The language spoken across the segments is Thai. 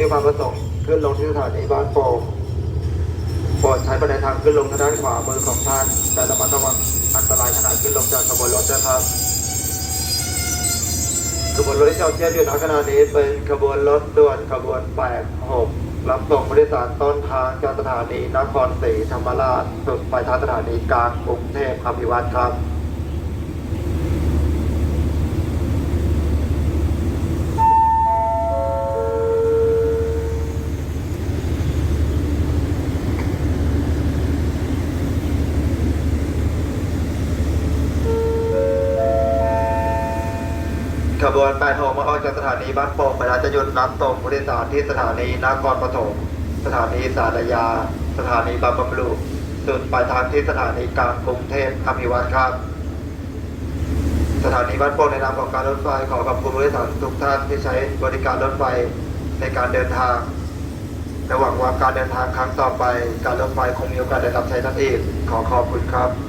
มีความประสงค์ขึ้นลงที่สถานีบ้านโป่งโปรดใช้บันไดทางขึ้นลงทางด้านขวามือของท่านและระมัดระวังอันตรายขณะขึ้นลงจากขบวนรถนะครับขบวนรถที่เราเทียบอยู่ณขณะนี้เป็นขบวนรถด่วนขบวน86รับส่งผู้โดยสารต้นทางจากสถานีนครศรีธรรมราชสุดไปทางสถานีกลางกรุงเทพอภิวัตรครับ วน86มาออกจากสถานีบ้านโป่งเวลาจะหยุดรับส่งผู้โดยสารที่สถานีนครปฐมสถานีสารยา สถานีบางบำรุสุดปลายทางที่สถานีกลางกรุงเทพอภิวัตรครับ สถานีบ้านโป่งในนามของการรถไฟขอขอบคุณผู้โดยสารทุกท่านที่ใช้บริการรถไฟในการเดินทางและหวังว่าการเดินทางครั้งต่อไป การรถไฟคงมีโอกาสได้รับใช้ท่านอีกขอขอบคุณครับ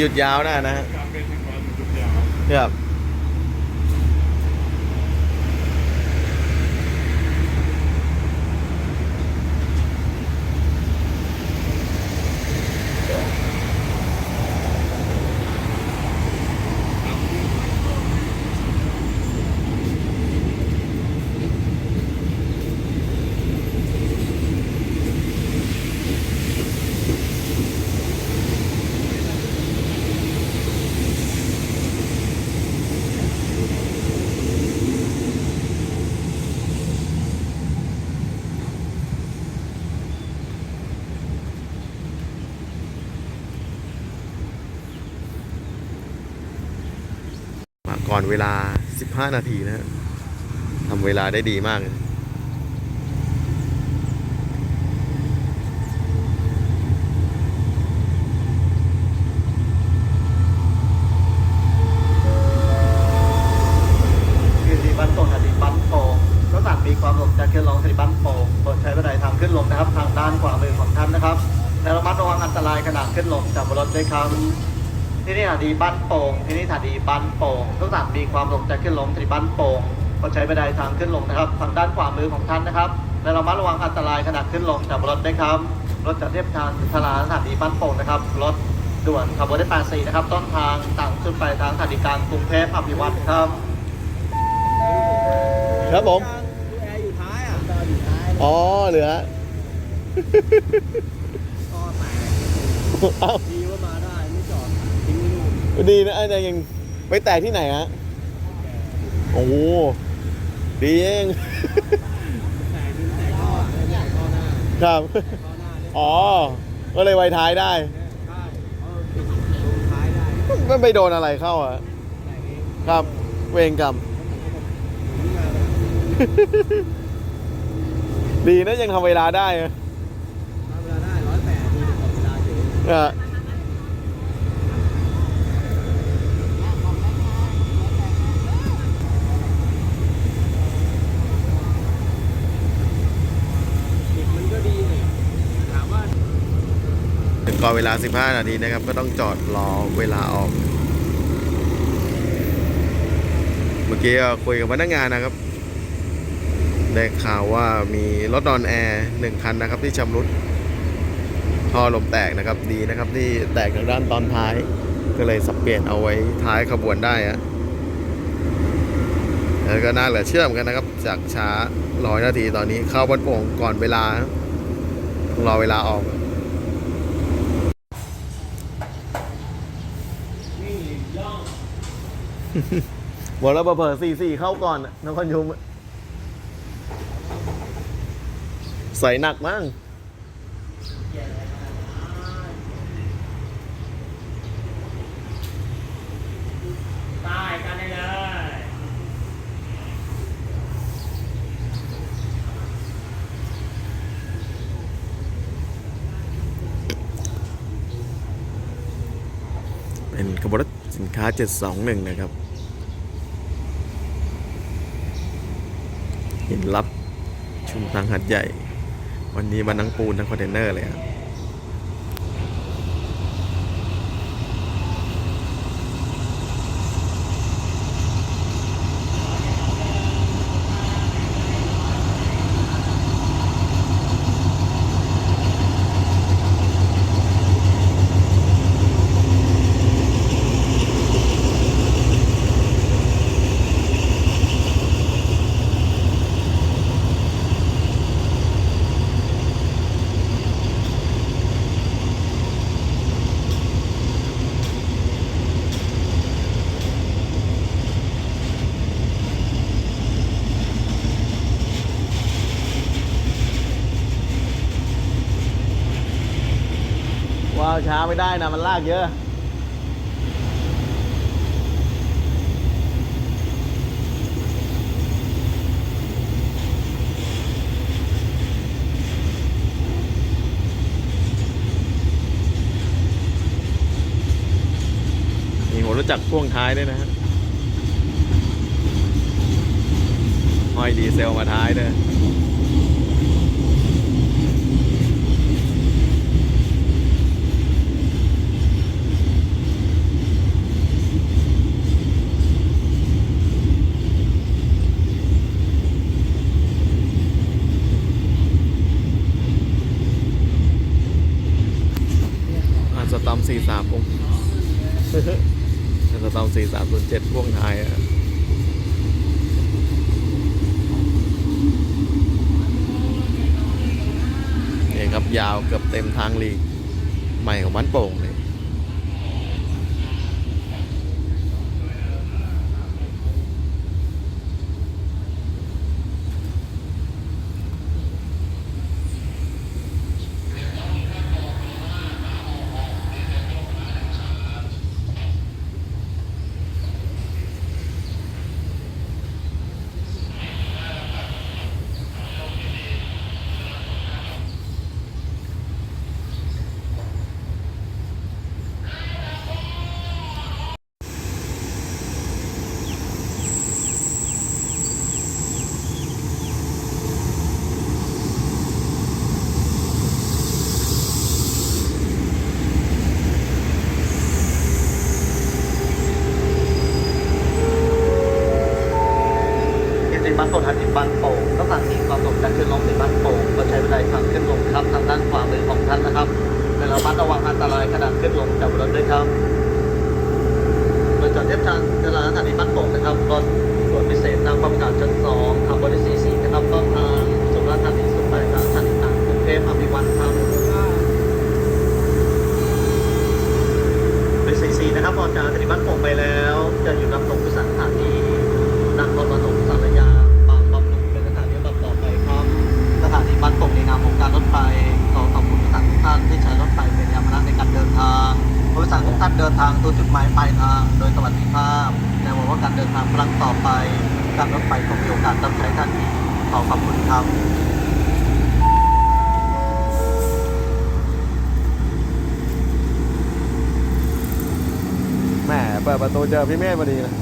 หยุดยาวนะนะฮะ การเป็นถึงวันจุดยาวครับ ก่อนเวลา 15 นาทีนะฮะทำเวลาได้ดีมากเลยคือสีบ้านโป่งสถานีบ้านโป่งรถสั่งมีความหลบจากขึ้นลงสถานีบ้านโป่โปรดใช้บันไดทางขึ้นลงนะครับ ทางด้านขวามือของท่านนะครับและระมัดระวังอันตรายขณะขึ้นลงจากบนรถด้วยครับ ที่นี่สถานีบ้านโป่งที่นี่สถานีบ้านโป่งรถสั่งมีความหลบจากขึ้นลงสถานีบ้านโป่งโปรดใช้บันไดทางขึ้นลงนะครับทางด้านขวามือของท่านนะครับและระมัดระวังอันตรายขณะขึ้นลงจากบนรถด้วยครับรถจะเทียบทางสถาสถานีบ้านโป่งนะครับรถด่วนขบวนที่84นะครับต้นทางต่างขึ้นไปทางสถานีกลางกรุงเทพอภิวัตรครับครับผมดูแอร์อยู่ท้ายอะจออยู่ท้ายเลยอ๋อเหลือท่อแตกเอ้า ดีนะไอ้เนี่ยยังไปแตกที่ไหนฮะโอ้โหดีเองแตกทิ้งแตกท่อแตกท่อหน้าครับท่อหน้าเนี่ยอ๋อ ก็เลยไวท้ายได้ใช่เออปิดลงท้ายได้ไม่ไปโดนอะไรเข้าอะแตกเองครับ เวงกรรมหมุนมาแล้วดีนะยังทำเวลาได้อะทำเวลาได้ร้อยแปดดูเวลาเฉย อะ ก่อน เวลา 15 นาทีนะครับ ก็ต้องจอดรอเวลาออก เมื่อกี้คุยกับพนักงานนะครับ ได้ข่าวว่ามีรถนอนแอร์หนึ่งคันนะครับ ที่ชำรุดท่อลมแตกนะครับดีนะครับ ที่แตกทางด้านตอนท้าย ก็เลยสับเปลี่ยนเอาไว้ท้ายขบวนได้อะแล้วก็น่าเหลือเชื่อมกันนะครับ จากช้าร้อยนาทีตอนนี้เข้าบ้านโป่งก่อนเวลารอเวลาออก บอกแล้วเผลอสี่สี่เข้าก่อนอะนครยุมใส่หนักมั้ง ตายกันได้เลย เป็นขบวนรถสิน ค้า 721 นะครับเห็นรับชุมทางหัดใหญ่ วันนี้มานั่งปูนทั้งคอนเทนเนอร์เลยครับ ช้าไม่ได้นะ มันลากเยอะมีหัวรถจักรพ่วงท้ายด้วยนะฮะห้อยดีเซลมาท้ายด้วย อัน สตอมสี่สามองอันสตอมสี่สามศูนย์เจ็ดพ่วงท้ายอะนี่ครับยาวเกือบเต็มทางลีก ใหม่ของบ้านโป่งเลย เขตติด บ้า เดินทางสู่จุดหมายปลายทาง โดยสวัสดิภาพแต่หวังว่าการเดินทางครั้งต่อไป การรถไฟคงมีโอกาสต้องใช้ท่านอีกขอขอบคุณครับแหมเปิดประตูเจอพี่เมธพอดีนะ